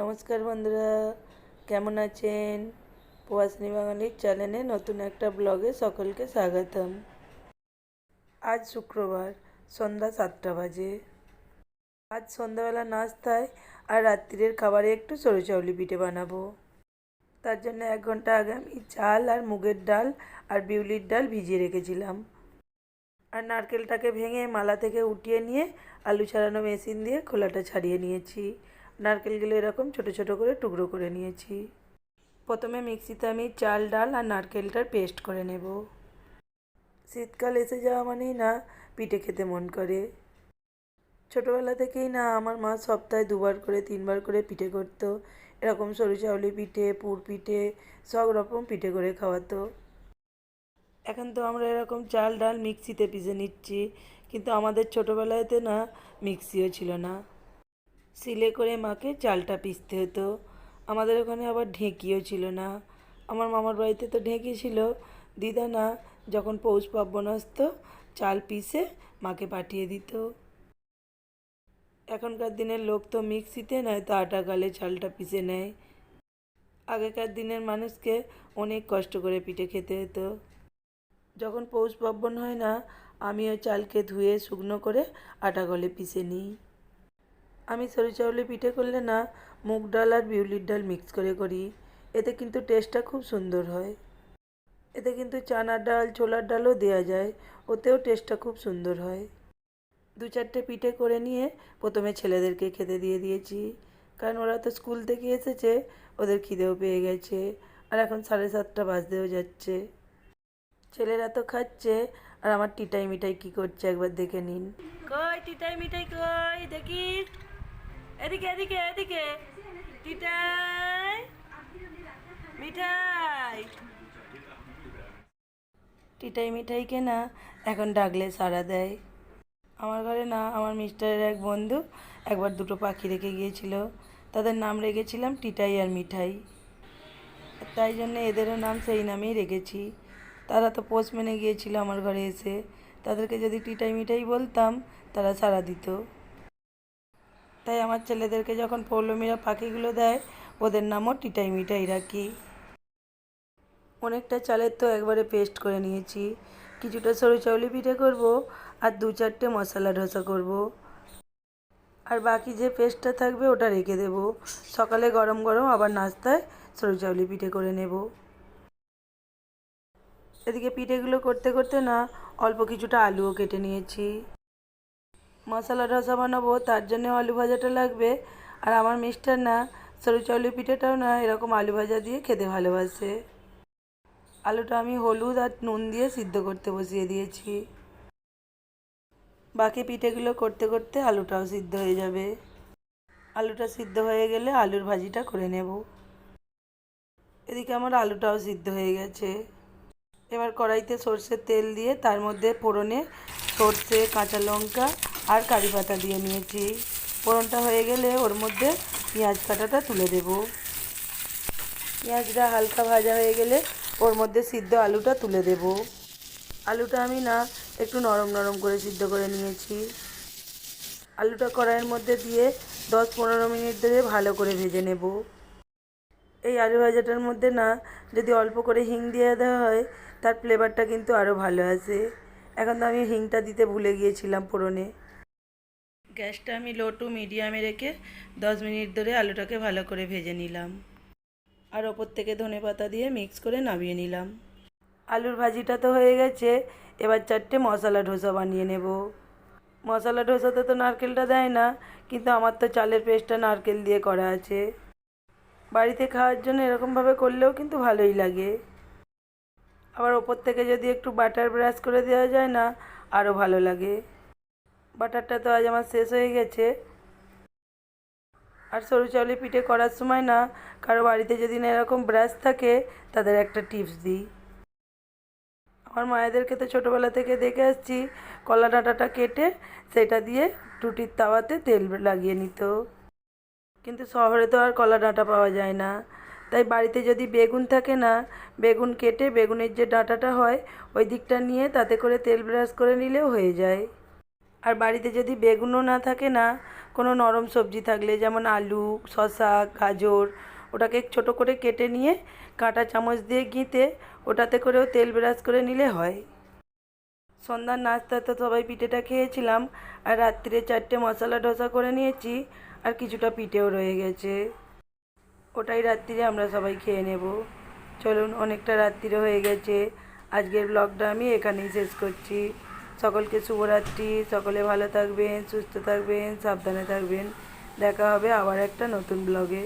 নমস্কার বন্ধুরা, কেমন আছেন? প্রবাসিনী বাঙালির চ্যানেলে নতুন একটা ব্লগে সকলকে স্বাগতম। আজ শুক্রবার, সন্ধ্যা সাতটা বাজে। আজ সন্ধ্যাবেলা নাস্তায় আর রাত্রিরের খাবারে একটু সরু চাউলি পিঠে বানাবো। তার জন্য এক ঘণ্টা আগে আমি চাল আর মুগের ডাল আর বিউলির ডাল ভিজিয়ে রেখেছিলাম। আর নারকেলটাকে ভেঙে মালা থেকে উঠিয়ে নিয়ে আলু ছাড়ানো মেশিন দিয়ে খোলাটা ছাড়িয়ে নিয়েছি। নারকেলগুলো এরকম ছোট ছোট করে টুকরো করে নিয়েছি। প্রথমে মিক্সিতে আমি চাল, ডাল আর নারকেলটার পেস্ট করে নেব। শীতকাল এসে যাওয়া মানেই না পিঠে খেতে মন করে। ছোটোবেলা থেকেই না আমার মা সপ্তাহে দুবার করে, তিনবার করে পিঠে করতো। এরকম সরু চাউলি পিঠে, পুর পিঠে, সব রকম পিঠে করে খাওয়াতো। এখন তো আমরা এরকম চাল, ডাল মিক্সিতে পিষে নিচ্ছি, কিন্তু আমাদের ছোটোবেলাতে না মিক্সিও ছিল না। সিলে করে মাকে চালটা পিষতে হতো। আমাদের ওখানে আবার ঢেঁকিও ছিল না। আমার মামার বাড়িতে তো ঢেঁকি ছিল। দিদা না যখন পৌষ পার্বণ আসতো, চাল পিষে মাকে পাঠিয়ে দিত। এখনকার দিনের লোক তো মিক্সিতে নয়, তো আটা গালে চালটা পিষে নেয়। আগেকার দিনের মানুষকে অনেক কষ্ট করে পিঠে খেতে হতো। যখন পৌষ পার্বণ হয় না, আমিও চালকে ধুয়ে শুকনো করে আটা গলে পিষে নিই। আমি সরু চাউলে পিঠে করলে না, মুগ ডাল আর বিউলির ডাল মিক্স করে করি। এতে কিন্তু টেস্টটা খুব সুন্দর হয়। এতে কিন্তু চানার ডাল, ছোলার ডালও দেওয়া যায়। ওতেও টেস্টটা খুব সুন্দর হয়। দু চারটে পিঠে করে নিয়ে প্রথমে ছেলেদেরকে খেতে দিয়ে দিয়েছি। কারণ ওরা তো স্কুল থেকে এসেছে, ওদের খিদেও পেয়ে গেছে। আর এখন সাড়ে সাতটা বাজতেও যাচ্ছে। ছেলেরা তো খাচ্ছে, আর আমার টিটাই মিঠাই কি করছে একবার দেখে নিন। কই টিটাই মিঠাই কই দেখি এদিকে এদিকে এদিকে। টিটাই। মিঠাই। টিটাই এখন ডাকলে সাড়া দেয়। আমার ঘরে না, আমার মিস্টারের এক বন্ধু একবার দুটো পাখি রেখে গিয়েছিল। তাদের নাম রেখেছিলাম টিটাই আর মিঠাই। তাই জন্য এদেরও নাম সেই নামেই রেখেছি। তারা তো পোস্টম্যানে গিয়েছিল আমার ঘরে এসে। তাদেরকে যদি টিটাই মিঠাই বলতাম, তারা সাড়া দিত। তাই আমার ছেলেদেরকে যখন পৌলমীরা পাখিগুলো দেয়, ওদের নামও টিটাই মিঠাই রাখি। অনেকটা চালের তো একবারে পেস্ট করে নিয়েছি। কিছুটা সরু চাউলি পিঠে করব আর দু চারটে মশলা ধোসা করব। আর বাকি যে পেস্টটা থাকবে ওটা রেখে দেব। সকালে গরম গরম আবার নাস্তায় সরু চাউলি পিঠে করে নেব। এদিকে পিঠেগুলো করতে করতে না অল্প কিছুটা আলুও কেটে নিয়েছি। মশলা ধোসা বানাবো, তার জন্য আলু ভাজাটা লাগবে। আর আমার মিষ্টার না, সরু চাউলি পিঠেটাও না, এরকম আলু ভাজা দিয়ে খেতে ভালোবাসে। আলুটা আমি হলুদ আর নুন দিয়ে সিদ্ধ করতে বসিয়ে দিয়েছি। বাকি পিঠেগুলো করতে করতে আলুটাও সিদ্ধ হয়ে যাবে। আলুটা সিদ্ধ হয়ে গেলে আলুর ভাজিটা করে নেব। এদিকে আমার আলুটাও সিদ্ধ হয়ে গেছে। এবার কড়াইতে সর্ষের তেল দিয়ে তার মধ্যে ফোড়নে সর্ষে, কাঁচা লঙ্কা আর কারি পাতা দিয়ে নিয়েছি। ফোড়নটা হয়ে গেলে ওর মধ্যে পেঁয়াজ কাটাটা তুলে দেব। পেঁয়াজটা হালকা ভাজা হয়ে গেলে ওর মধ্যে সিদ্ধ আলুটা তুলে দেব। আলুটা আমি না, একটু নরম নরম করে সিদ্ধ করে নিয়েছি। আলুটা কড়াইয়ের মধ্যে দিয়ে দশ পনেরো মিনিট ধরে ভালো করে ভেজে নেব। এই আলু ভাজাটার মধ্যে না, যদি অল্প করে হিং দিয়ে দেওয়া হয়, তার ফ্লেভারটা কিন্তু আরও ভালো আসে। এখন তো আমি হিংটা দিতে ভুলে গিয়েছিলাম ফোড়নে। গ্যাসটা আমি লো টু মিডিয়ামে রেখে দশ মিনিট ধরে আলুটাকে ভালো করে ভেজে নিলাম। আর ওপর থেকে ধনে পাতা দিয়ে মিক্স করে নামিয়ে নিলাম। আলুর ভাজিটা তো হয়ে গেছে, এবার চারটে মশলা ডোসা বানিয়ে নেব। মশলা ডোসাতে তো নারকেলটা দেয় না, কিন্তু আমার তো চালের পেস্টটা নারকেল দিয়ে করা আছে। বাড়িতে খাওয়ার জন্য এরকমভাবে করলেও কিন্তু ভালোই লাগে। আবার ওপর থেকে যদি একটু বাটার ব্রাশ করে দেওয়া যায় না, আরও ভালো লাগে। বাটারটা তো আজ আমার শেষ হয়ে গেছে। আর সরু চাউলি পিঠে করার সময় না, কারও বাড়িতে যদি না এরকম ব্রাশ থাকে, তাদের একটা টিপস দিই। আমার মায়েদেরকে তো ছোটোবেলা থেকে দেখে আসছি, কলা ডাঁটাটা কেটে সেটা দিয়ে রুটির তাওয়াতে তেল লাগিয়ে নিত। কিন্তু শহরে তো আর কলা ডাঁটা পাওয়া যায় না। তাই বাড়িতে যদি বেগুন থাকে না, বেগুন কেটে বেগুনের যে ডাঁটাটা হয়, ওই দিকটা নিয়ে তাতে করে তেল ব্রাশ করে নিলেও হয়ে যায়। আর বাড়িতে যদি বেগুনও না থাকে না, কোনো নরম সবজি থাকলে, যেমন আলু, শসা, গাজর, ওটাকে ছোট করে কেটে নিয়ে কাঁটা চামচ দিয়ে গিঁতে ওটাতে করেও তেল ব্রাশ করে নিলে হয়। সন্ধ্যার নাস্তা তো সবাই পিঠেটা খেয়েছিলাম, আর রাত্রিরে চারটে মশলা ডোসা করে নিয়েছি, আর কিছুটা পিঠেও রয়ে গেছে। ওটাই রাত্রিরে আমরা সবাই খেয়ে নেব। চলুন, অনেকটা রাত্রিরে হয়ে গেছে। আজকের ব্লগটা আমি এখানেই শেষ করছি। সকলকে শুভরাত্রি, সকলে ভালো থাকবেন, সুস্থ থাকবেন, সাবধানে থাকবেন। দেখা হবে আবার একটা নতুন ব্লগে